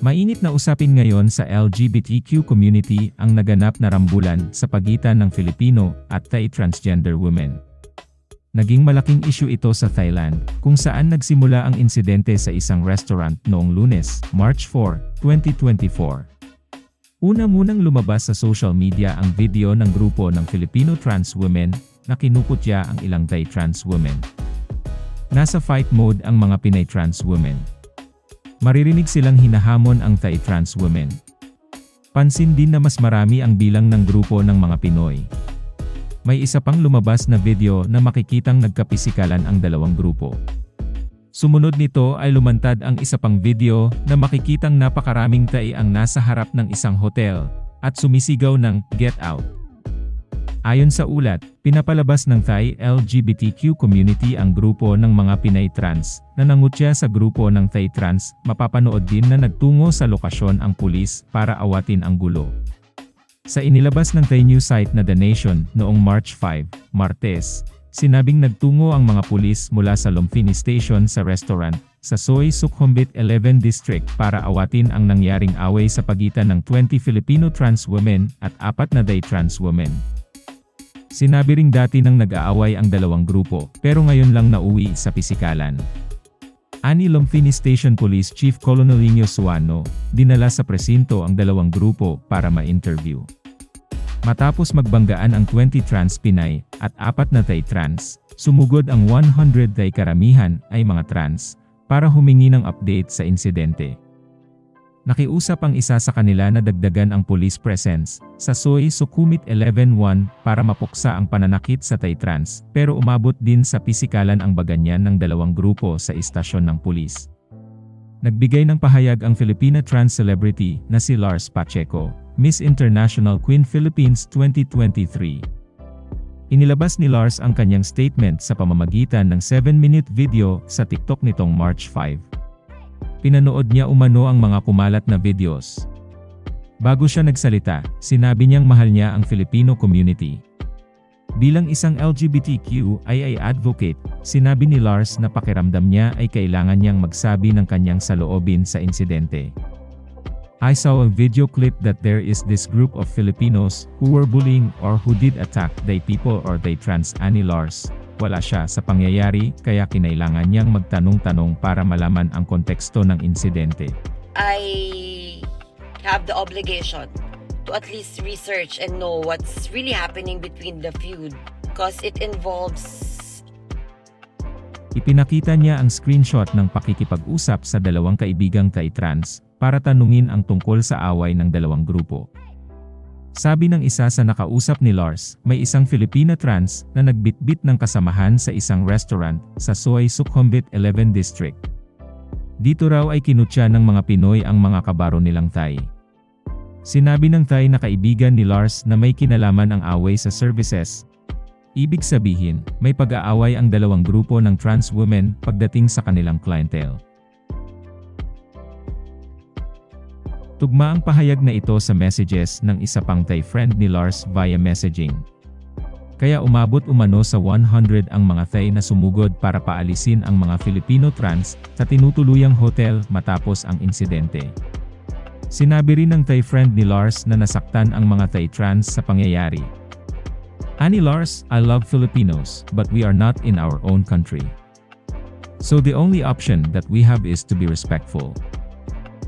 Mainit na usapin ngayon sa LGBTQ community ang naganap na rambulan sa pagitan ng Filipino at Thai transgender women. Naging malaking issue ito sa Thailand, kung saan nagsimula ang insidente sa isang restaurant noong lunes, March 4, 2024. Una munang lumabas sa social media ang video ng grupo ng Filipino trans women na kinukutya ang ilang Thai trans women. Nasa fight mode ang mga Pinay trans women. Maririnig silang hinahamon ang Thai trans women. Pansin din na mas marami ang bilang ng grupo ng mga Pinoy. May isa pang lumabas na video na makikitang nagkapisikalan ang dalawang grupo. Sumunod nito ay lumantad ang isa pang video na makikitang napakaraming Thai ang nasa harap ng isang hotel at sumisigaw ng Get Out. Ayon sa ulat, pinapalabas ng Thai LGBTQ community ang grupo ng mga Pinay trans na nangutya sa grupo ng Thai trans, mapapanood din na nagtungo sa lokasyon ang pulis para awatin ang gulo. Sa inilabas ng Thai news site na The Nation noong March 5, Martes, sinabing nagtungo ang mga pulis mula sa Lumpini Station sa restaurant sa Soy Sukhumvit 11 District para awatin ang nangyaring away sa pagitan ng 20 Filipino trans women at apat na Thai trans women. Sinabi ring dati nang nag-aaway ang dalawang grupo, pero ngayon lang nauwi sa pisikalan. Ani Lumpini Station Police Chief Colonel Nino Suano, dinala sa presinto ang dalawang grupo para ma-interview. Matapos magbanggaan ang 20 trans Pinay at apat na Thai trans, sumugod ang 100 Thai karamihan ay mga trans, para humingi ng update sa insidente. Nakiusap ang isa sa kanila na dagdagan ang police presence sa Soy Sukhumit 11-1 para mapuksa ang pananakit sa Thai trans, pero umabot din sa pisikalan ang baganyan ng dalawang grupo sa istasyon ng pulis. Nagbigay ng pahayag ang Filipina trans celebrity na si Lars Pacheco, Miss International Queen Philippines 2023. Inilabas ni Lars ang kanyang statement sa pamamagitan ng 7-minute video sa TikTok nitong March 5. Pinanood niya umano ang mga kumalat na videos. Bago siya nagsalita, sinabi niyang mahal niya ang Filipino community. Bilang isang LGBTQIA advocate, sinabi ni Lars na pakiramdam niya ay kailangan niyang magsabi ng kanyang saloobin sa insidente. I saw a video clip that there is this group of Filipinos who were bullying or who did attack they people or they trans ani Lars. Wala siya sa pangyayari kaya kinailangan niyang magtanong-tanong para malaman ang konteksto ng insidente. I have the obligation to at least research and know what's really happening between the feud because it involves Ipinakita niya ang screenshot ng pakikipag-usap sa dalawang kaibigang Thai trans para tanungin ang tungkol sa away ng dalawang grupo. Sabi ng isa sa nakausap ni Lars, may isang Filipina trans na nagbitbit ng kasamahan sa isang restaurant sa Soy Sukhumvit 11 District. Dito raw ay kinutya ng mga Pinoy ang mga kabaro nilang Thai. Sinabi ng Thai na kaibigan ni Lars na may kinalaman ang away sa services. Ibig sabihin, may pag-aaway ang dalawang grupo ng trans women pagdating sa kanilang clientele. Tugma ang pahayag na ito sa messages ng isa pang Thai friend ni Lars via messaging. Kaya umabot umano sa 100 ang mga Thai na sumugod para paalisin ang mga Filipino trans sa tinutuluyang hotel matapos ang insidente. Sinabi rin ng Thai friend ni Lars na nasaktan ang mga Thai trans sa pangyayari. Ani Lars, I love Filipinos, but we are not in our own country. So the only option that we have is to be respectful.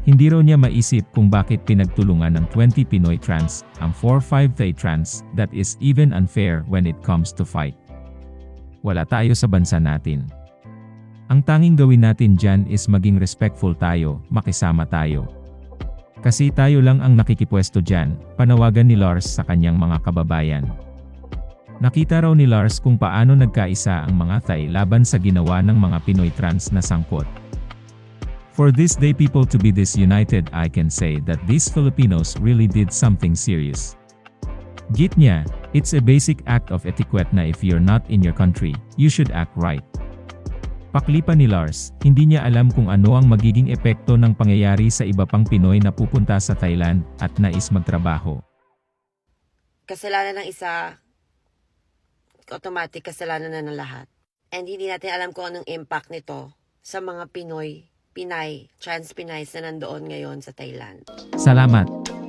Hindi raw niya maisip kung bakit pinagtulungan ng 20 Pinoy trans ang 4-5 Thai trans that is even unfair when it comes to fight. Wala tayo sa bansa natin. Ang tanging gawin natin dyan is maging respectful tayo, makisama tayo. Kasi tayo lang ang nakikipwesto dyan, panawagan ni Lars sa kanyang mga kababayan. Nakita raw ni Lars kung paano nagkaisa ang mga Thai laban sa ginawa ng mga Pinoy trans na sangkot. For this day people to be this united I can say that these Filipinos really did something serious. Git niya, it's a basic act of etiquette na if you're not in your country, you should act right. Paklipa ni Lars, hindi niya alam kung ano ang magiging epekto ng pangyayari sa iba pang Pinoy na pupunta sa Thailand at nais magtrabaho. kasalanan ng isa, automatic kasalanan na ng lahat. And hindi natin alam kung anong impact nito sa mga Pinoy Pinay, trans Pinays na nandoon ngayon sa Thailand. Salamat.